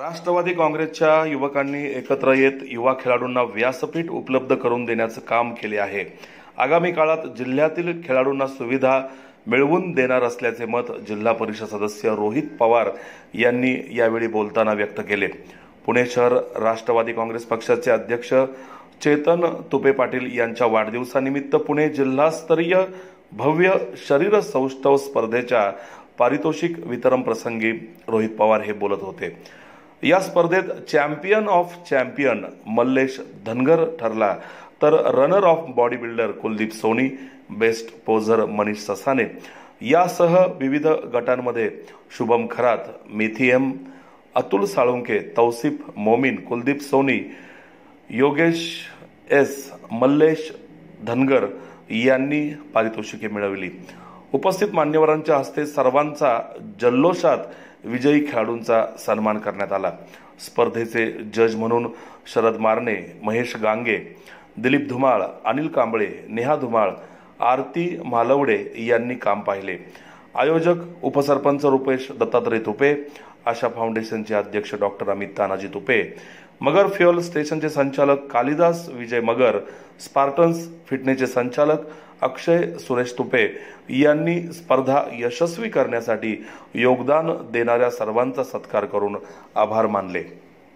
राष्ट्रवादी काँग्रेसच्या युवकांनी एकत्र येत युवा खेळाडूंना व्यासपीठ उपलब्ध करून देण्याचं काम केले आहे. आगामी काळात जिल्ह्यातील खेळाडूंना सुविधा मिळवून देणार असल्याचे मत जिल्हा परिषद सदस्य रोहित पवार यांनी यावेळी बोलताना व्यक्त केले. पुणे शहर राष्ट्रवादी काँग्रेस पक्षाचे अध्यक्ष चेतन तुपे पाटील यांच्या वाढदिवसानिमित्त पुणे जिल्हास्तरीय भव्य शरीर सौष्ठव स्पर्धेच्या पारितोषिक वितरण प्रसंगी रोहित पवार हे बोलत होते. या स्पर्धेत champion of champion Mallesh Dhangar ठरला. तर runner up body builder Kuldeep Soni best poser Manish Sasane. यासह विविध गटांमध्ये शुभम खरात मेथीएम अतुल साळुंके तौसिफ मोमीन कुलदीप सोनी योगेश एस मल्लेश धनगर यांनी पारितोषिके मिळवली. उपस्थित मान्यवरांच्या हस्ते सर्वांचा जल्लोषात विजयी खेळाडूंचा सन्मान करण्यात आला. स्पर्धेचे जज म्हणून शरद मारणे महेश गांगे दिलीप धुमाळ अनिल कांबळे नेहा धुमाळ आरती मालवडे यांनी काम पाहिले. आयोजक उपसरपंच रुपेश दत्तात्रय तुपे आशा फाउंडेशनचे अध्यक्ष डॉक्टर अमित तानाजी तुपे मगर फ्युअल स्टेशनचे संचालक कालिदास विजय मगर स्पार्टन्स फिटनेसचे संचालक अक्षय सुरेश तुपे यांनी स्पर्धा यशस्वी करण्यासाठी योगदान देणाऱ्या सर्वांचा सत्कार करून आभार मानले.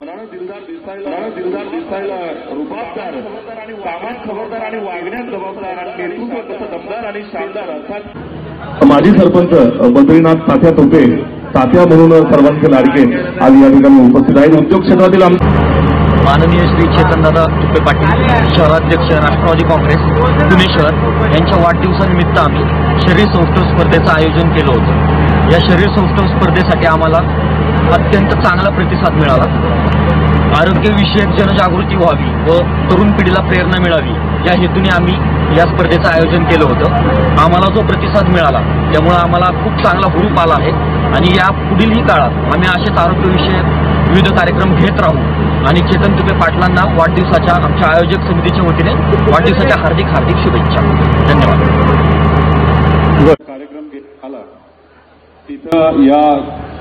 मनानं दिलदार दिसायला मनानं दिलदार दिसायला रुबाबदार आणि कामात खबरदार आणि वागण्यात जबाबदार आणि नेतृत्व तसं दमदार आणि शानदार अर्थात माजी सरपंच बद्रीनाथ तात्या तोपे तात्या म्हणून सर्वांचे लाडके आज या ठिकाणी उपस्थित आहेत. उद्योग क्षेत्रातील आम- माननीय श्री चेतनदादा तुपे पाटील शहराध्यक्ष राष्ट्रवादी काँग्रेस पुणे शहर यांच्या वाढदिवसानिमित्त आम्ही शरीर सौष्ठव स्पर्धेचं आयोजन केलं होतं. या शरीर सौष्ठव स्पर्धेसाठी आम्हाला अत्यंत चांगला प्रतिसाद मिळाला. आरोग्यविषयक जनजागृती व्हावी व तरुण पिढीला प्रेरणा मिळावी या हेतूने आम्ही या स्पर्धेचं आयोजन केलं होतं. आम्हाला जो प्रतिसाद मिळाला त्यामुळे आम्हाला खूप चांगला हुरूप आला आहे. आणि या पुढीलही काळात आम्ही असेच आरोग्यविषयक विविध कार्यक्रम घेत राहू. आणि चेतन तुपे पाटलांना वाढदिवसाच्या आमच्या आयोजक समितीच्या वतीने वाढदिवसाच्या हार्दिक हार्दिक शुभेच्छा. धन्यवाद. कार्यक्रम आला तिथं या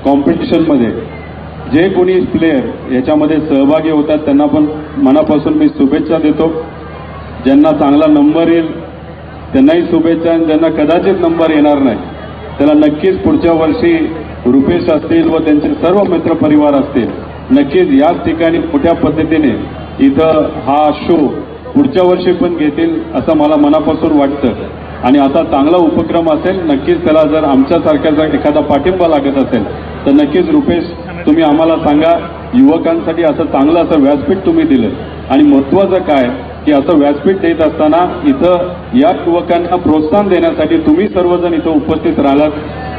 कॉम्पिटिशनमध्ये जे कोणी प्लेयर याच्यामध्ये सहभागी होतात त्यांना पण मनापासून मी शुभेच्छा देतो. ज्यांना चांगला नंबर येईल त्यांनाही शुभेच्छा आणि ज्यांना कदाचित नंबर येणार नाही त्याला नक्कीच पुढच्या वर्षी रुपेश असतील व त्यांचे सर्व मित्रपरिवार असतील नक्कीच याच ठिकाणी मोठ्या पद्धतीने इथं हा शो पुढच्या वर्षी पण घेतील असं मला मनापासून वाटतं. आणि आता चांगला उपक्रम असेल नक्कीच त्याला जर आमच्यासारख्याचा एखादा पाठिंबा लागत असेल तर नक्कीच रुपेश तुम्ही आम्हाला सांगा युवकांसाठी असं चांगलं असं व्यासपीठ तुम्ही दिलं. आणि महत्वाचं काय की असं व्यासपीठ देत असताना इथं या युवकांना प्रोत्साहन देण्यासाठी तुम्ही सर्वजण इथं उपस्थित राहिलात.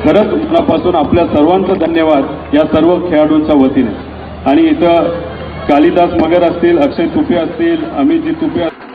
खरंच मनापासून आपल्या सर्वांचं धन्यवाद या सर्व खेळाडूंच्या वतीने. आणि इथं कालिदास मगर असतील अक्षय तुपे असतील अमितजी तुपे असतील.